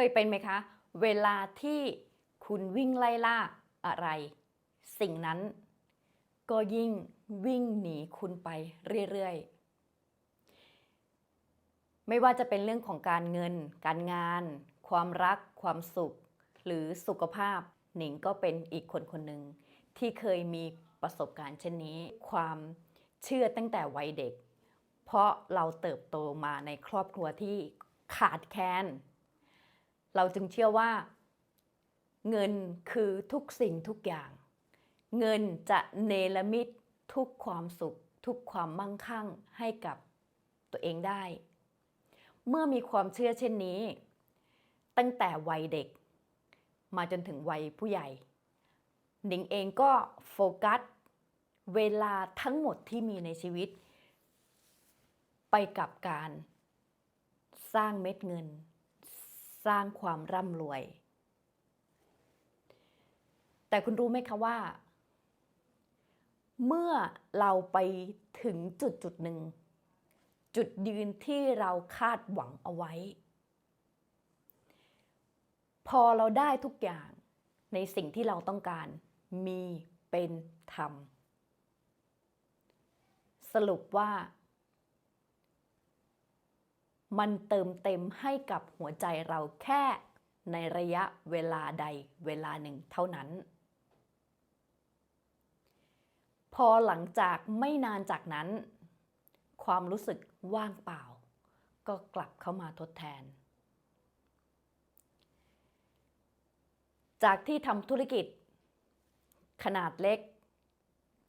เคยเป็นไหมคะ เวลาที่คุณวิ่งไล่ล่าอะไร สิ่งนั้นก็ยิ่งวิ่งหนีคุณไปเรื่อยๆ ไม่ว่าจะเป็นเรื่องของการเงิน การงาน ความรัก ความสุข หรือสุขภาพ หนิงก็เป็นอีกคนคนหนึ่งที่เคยมีประสบการณ์เช่นนี้ ความเชื่อตั้งแต่วัยเด็ก เพราะเราเติบโตมาในครอบครัวที่ขาดแคลน เราจึงเชื่อว่า เงินคือทุกสิ่งทุกอย่าง เงินจะเนรมิตทุกความสุข ทุกความมั่งคั่งให้กับตัวเองได้ เมื่อมีความเชื่อเช่นนี้ ตั้งแต่วัยเด็ก มาจนถึงวัยผู้ใหญ่ หนิงเองก็โฟกัส เวลาทั้งหมดที่มีในชีวิต ไปกับการสร้างเม็ดเงิน สร้างความร่ำรวย แต่คุณรู้ไหมคะว่า เมื่อเราไปถึงจุดจุดหนึ่ง จุดยืนที่เราคาดหวังเอาไว้ พอเราได้ทุกอย่างในสิ่งที่เราต้องการมีเป็นธรรม สรุปว่า มันเติมเต็มให้กับหัวใจเราแค่ในระยะเวลาใดเวลาหนึ่งเท่านั้น พอหลังจากไม่นานจากนั้น ความรู้สึกว่างเปล่า ก็กลับเข้ามาทดแทน จากที่ทำธุรกิจ ขนาดเล็ก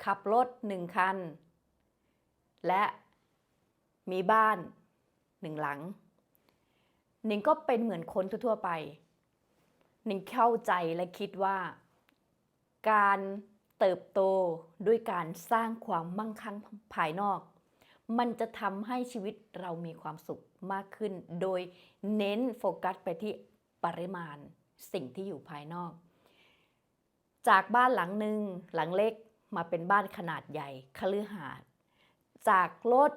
ขับรถหนึ่งคัน และมีบ้าน หนึ่งหลัง หนิงก็เป็นเหมือนคนทั่วๆไป หนิงเข้าใจและคิดว่า การเติบโตด้วยการสร้างความมั่งคั่งภายนอก มันจะทำให้ชีวิตเรามีความสุขมากขึ้น โดยเน้นโฟกัสไปที่ปริมาณสิ่งที่อยู่ภายนอก จากบ้านหลังหนึ่งหลังเล็กมาเป็นบ้านขนาดใหญ่คฤหาสน์จากรถ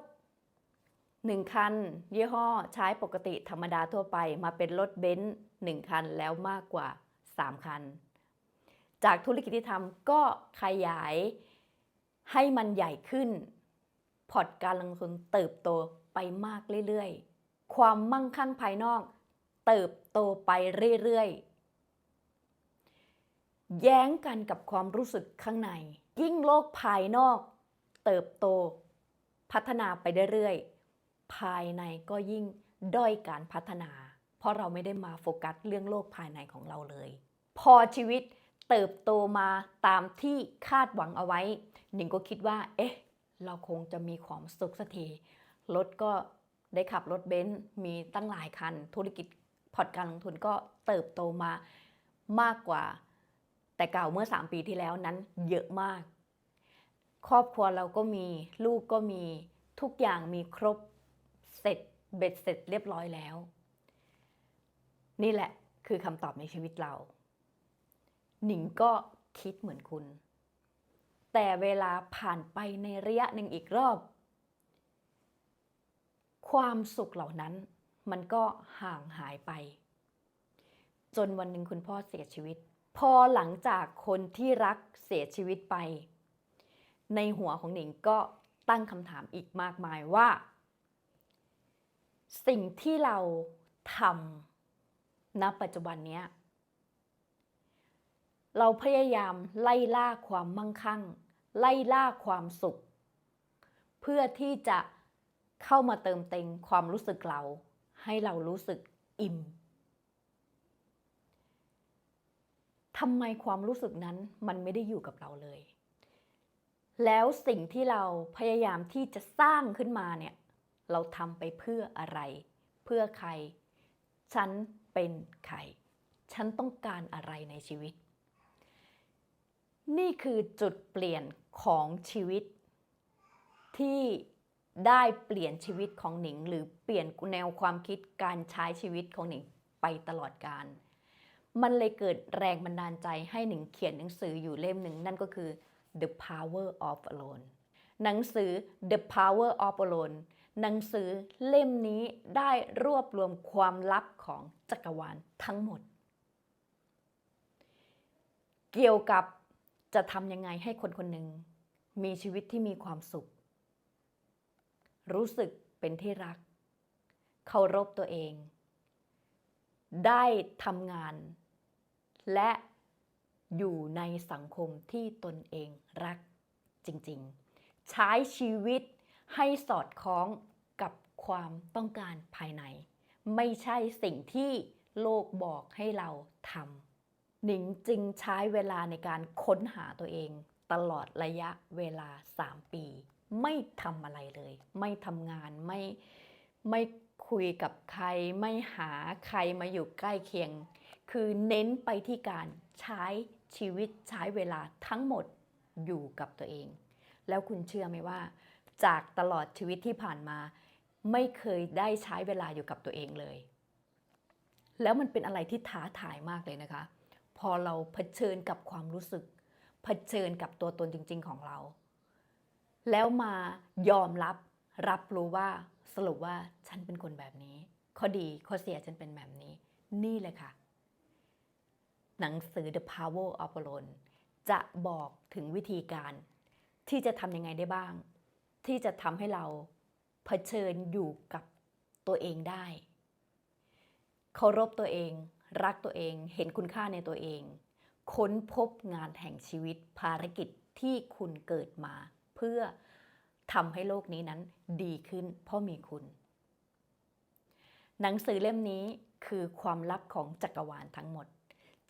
หนึ่งคัน ยี่ห้อใช้ปกติธรรมดาทั่วไปมาเป็นรถเบนซ์หนึ่งคันแล้วมากกว่า 3 คัน จากธุรกิจที่ทำก็ขยายให้มันใหญ่ขึ้น พอร์ตการลงทุนเติบโตไปมากเรื่อยๆ ความมั่งคั่งภายนอก เติบโตไปเรื่อยๆ แย้งกันกับความรู้สึกข้างใน ยิ่งโลกภายนอก เติบโต พัฒนาไปเรื่อยๆ ภายในก็ยิ่งด้อยการพัฒนา เพราะเราไม่ได้มาโฟกัสเรื่องโลกภายในของเราเลย พอชีวิตเติบโตมาตามที่คาดหวังเอาไว้ หนิงก็คิดว่า เอ๊ะ เราคงจะมีความสุขสักทีรถก็ได้ขับรถเบนซ์มีตั้งหลายคัน ธุรกิจพอร์ตการลงทุนก็เติบโตมามากกว่า แต่เก่าเมื่อ 3 ปีที่แล้วนั้นเยอะมาก ครอบครัวเราก็มีลูกก็มีทุกอย่างมีครบ เสร็จเบ็ดเสร็จเรียบร้อยแล้ว นี่แหละคือคำตอบในชีวิตเรา หนิงก็คิดเหมือนคุณ แต่เวลาผ่านไปในระยะหนึ่งอีกรอบ ความสุขเหล่านั้นมันก็ห่างหายไป จนวันหนึ่งคุณพ่อเสียชีวิต พอหลังจากคนที่รักเสียชีวิตไป ในหัวของหนิงก็ตั้งคำถามอีกมากมายว่า สิ่งที่เราทำณปัจจุบันเนี้ยเราพยายามไล่ล่าความมั่งคั่ง ไล่ล่าความสุข เพื่อที่จะเข้ามาเติมเต็มความรู้สึกเรา ให้เรารู้สึกอิ่มทำไมความรู้สึกนั้นมันไม่ได้อยู่กับเราเลย แล้วสิ่งที่เราพยายามที่จะสร้างขึ้นมาเนี่ย เราทำไปเพื่ออะไร เพื่อใคร ฉันเป็นใคร ฉันต้องการอะไรในชีวิต นี่คือจุดเปลี่ยนของชีวิต ที่ได้เปลี่ยนชีวิตของหนิง หรือเปลี่ยนแนวความคิดการใช้ชีวิตของหนิงไปตลอดกาลมันเลยเกิดแรงบันดาลใจให้หนิงเขียนหนังสืออยู่เล่มหนึ่งนั่นก็คือ The Power of Alone หนังสือ The Power of Alone หนังสือเล่มนี้ได้รวบรวมความลับของจักรวาลทั้งหมด เกี่ยวกับจะทำยังไงให้คนคนหนึ่ง มีชีวิตที่มีความสุข รู้สึกเป็นที่รัก เคารพตัวเอง ได้ทำงาน และอยู่ในสังคมที่ตนเองรักจริงๆ ใช้ชีวิต ให้สอดคล้องกับความต้องการภายใน ไม่ใช่สิ่งที่โลกบอกให้เราทำหนิงจึงใช้เวลาในการค้นหาตัวเองตลอดระยะเวลา 3 ปี ไม่ทำอะไรเลย ไม่ทำงานไม่ไม่คุยกับใครไม่หาใครมาอยู่ใกล้เคียง คือเน้นไปที่การใช้ชีวิตใช้เวลาทั้งหมดอยู่กับตัวเอง แล้วคุณเชื่อไหมว่า จากตลอดชีวิตที่ผ่านมา ไม่เคยได้ใช้เวลาอยู่กับตัวเองเลย แล้วมันเป็นอะไรที่ท้าทายมากเลยนะคะ พอเราเผชิญกับความรู้สึก เผชิญกับตัวตนจริง ๆ ของเรา แล้วมายอมรับรับรู้ว่าสรุปว่าฉันเป็นคนแบบนี้ ข้อดีข้อเสียฉันเป็นแบบนี้ นี่เลยค่ะ หนังสือ The Power of Alone จะบอกถึงวิธีการที่จะทำยังไงได้บ้าง ที่จะทำให้เราเผชิญอยู่กับตัวเองได้ เคารพตัวเอง รักตัวเอง เห็นคุณค่าในตัวเอง ค้นพบงานแห่งชีวิตภารกิจที่คุณเกิดมา เพื่อทำให้โลกนี้นั้นดีขึ้น เพราะมีคุณ หนังสือเล่มนี้คือความลับของจักรวาลทั้งหมด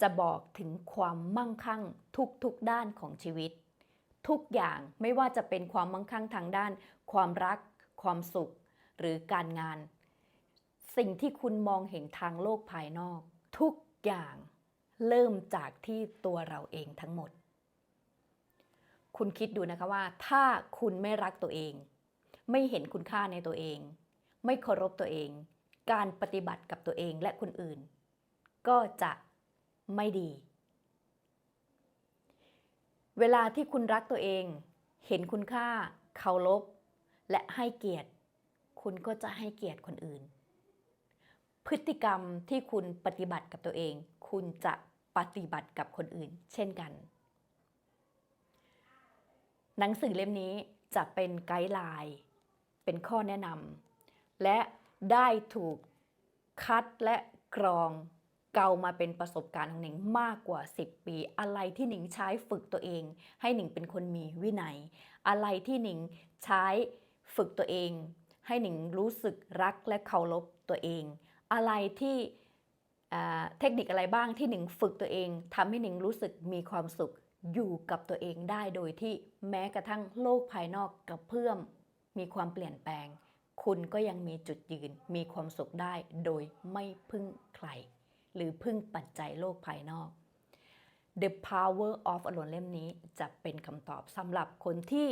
จะบอกถึงความมั่งคั่งทุกๆด้านของชีวิต ทุกอย่างไม่ว่าจะเป็นความมั่งคั่งทางด้าน ความรัก ความสุข หรือการงาน สิ่งที่คุณมองเห็นทางโลกภายนอก ทุกอย่างเริ่มจากที่ตัวเราเองทั้งหมด คุณคิดดูนะคะว่า ถ้าคุณไม่รักตัวเอง ไม่เห็นคุณค่าในตัวเอง ไม่เคารพตัวเอง การปฏิบัติกับตัวเองและคนอื่น ก็จะไม่ดี เวลาที่คุณรักตัวเอง เห็นคุณค่าเคารพและให้เกียรติ คุณก็จะให้เกียรติคนอื่น พฤติกรรมที่คุณปฏิบัติกับตัวเอง คุณจะปฏิบัติกับคนอื่น เช่นกัน หนังสือเล่มนี้จะเป็นไกด์ไลน์เป็นข้อแนะนำและได้ถูกคัดและกรอง เกามาเป็นประสบการณ์ของหนิงมากกว่า 10 ปี อะไรที่หนิงใช้ฝึกตัวเอง ให้หนิงเป็นคนมีวินัย อะไรที่หนิงใช้ฝึกตัวเอง ให้หนิงรู้สึกรักและเคารพตัวเอง อะไรที่เทคนิคอะไรบ้างที่หนิงฝึกตัวเองทำให้หนิงรู้สึกมีความสุขอยู่กับตัวเองได้โดยที่แม้กระทั่งโลกภายนอกกับเพื่อมมีความเปลี่ยนแปลง คุณก็ยังมีจุดยืนมีความสุขได้โดยไม่พึ่งใคร หรือพึ่งปัจจัยโลกภายนอก The Power of Alone เล่มนี้จะเป็นคำตอบสำหรับคนที่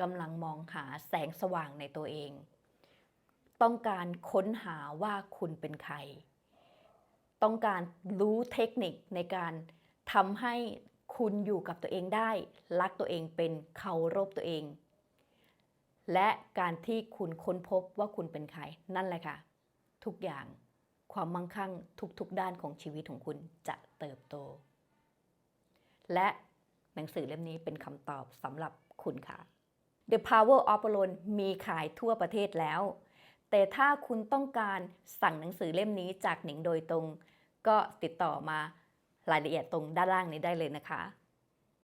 กำลังมองหาแสงสว่างในตัวเอง ต้องการค้นหาว่าคุณเป็นใคร ต้องการรู้เทคนิคในการทำให้คุณอยู่กับตัวเองได้ รักตัวเองเป็นเคารพตัวเอง และการที่คุณค้นพบว่าคุณเป็นใคร นั่นแหละค่ะ ทุกอย่าง ความมั่งคั่งทุกๆด้านของชีวิตของคุณจะเติบโต และหนังสือเล่มนี้เป็นคำตอบสำหรับคุณค่ะ The Power of Alone มีขายทั่วประเทศแล้ว แต่ถ้าคุณต้องการสั่งหนังสือเล่มนี้จากหนิงโดยตรง ก็ติดต่อมารายละเอียดตรงด้านล่างนี้ได้เลยนะคะ